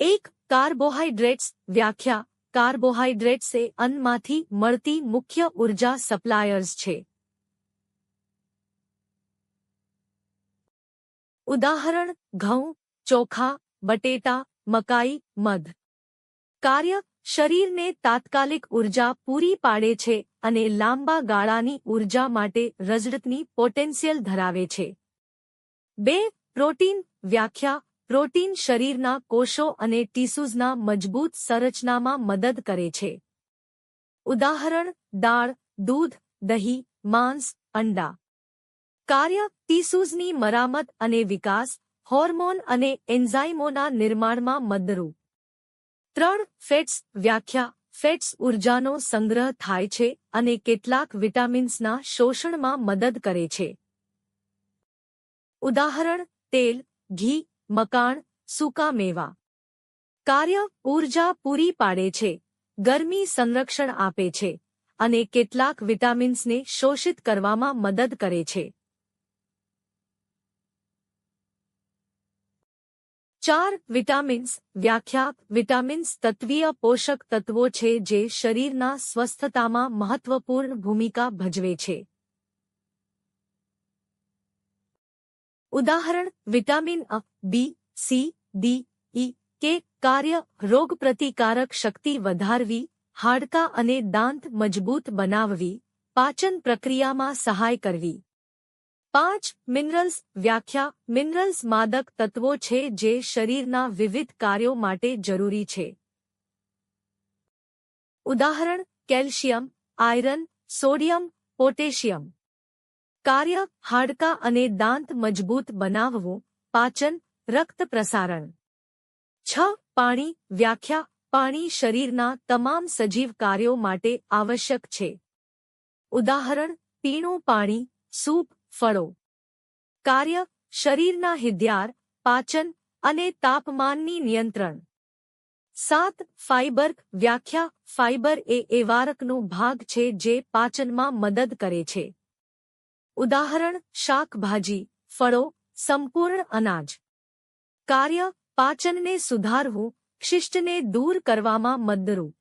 એક કાર્બોહાઈડ્રેટ્સ વ્યાખ્યા કાર્બોહાઈડ્રેટ્સ એ અન્નમાંથી મળતી મુખ્ય ઊર્જા સપ્લાયર્સ છે ઉદાહરણ ઘઉં ચોખા, બટેટા, મકાઈ, મધ. કાર્ય, શરીરને તાત્કાલિક ઊર્જા પૂરી પાડે છે અને લાંબા ગાળાની ઊર્જા માટે રજતની પોટેન્શિયલ ધરાવે છે. બે, પ્રોટીન વ્યાખ્યા પ્રોટીન શરીરના કોષો અને ટીસ્યુઝના મજબૂત સંરચનામાં મદદ કરે છે. ઉદાહરણ, દાળ, દૂધ, દહીં, માંસ, અંડા. કાર્ય ટીસ્યુઝની મરામત અને વિકાસ, હોર્મોન અને એન્ઝાઇમોના નિર્માણમાં મદરૂપ ત્રણ ફેટ્સ વ્યાખ્યા, ફેટ્સ ઉર્જાનો સંગ્રહ થાય છે અને કેટલાક વિટામિન્સના શોષણમાં મદદ કરે છે. ઉદાહરણ, તેલ, ઘી મકાણ સૂકા મેવા. કાર્ય ઊર્જા પૂરી પાડે છે, ગરમી સંરક્ષણ આપે છે, અને કેટલાક વિટામિન્સને શોષિત કરવામાં મદદ કરે છે. ચાર વિટામિન્સ વ્યાખ્યા વિટામિન્સ તત્વીય પોષક તત્વો છે જે શરીરના સ્વસ્થતામાં મહત્વપૂર્ણ ભૂમિકા ભજવે છે. ઉદાહરણ, vitamin A, B, C, D, E, કે કાર્ય રોગપ્રતિકારક શક્તિ વધારવી, હાડકાં અને દાંત મજબૂત બનાવવી, પાચન પ્રક્રિયામાં સહાય કરવી. પાંચ, મિનરલ્સ વ્યાખ્યા, મિનરલ્સ માદક તત્વો છે જે શરીરના વિવિધ કાર્યો માટે જરૂરી છે. ઉદાહરણ, કેલ્શિયમ, આયરન, સોડિયમ, પોટેશિયમ. કાર્ય, હાડકાં અને દાંત મજબૂત બનાવવું, પાચન, રક્ત પ્રસારણ. છ, પાણી, વ્યાખ્યા, પાણી શરીરના તમામ સજીવ કાર્યો માટે આવશ્યક છે. ઉદાહરણ, પીણું પાણી, સૂપ, ફળો. કાર્ય, શરીરના હિદ્યાર, પાચન અને તાપમાનની નિયંત્રણ. સાત, ફાઇબર, વ્યાખ્યા, ફાઇબર એ એવારકનો ભાગ છે જે પાચનમાં મદદ કરે છે. ઉદાહરણ શાકભાજી ફળો સંપૂર્ણ અનાજ. કાર્ય પાચનને સુધારવું શિષ્ટને દૂર કરવામાં મદરૂપ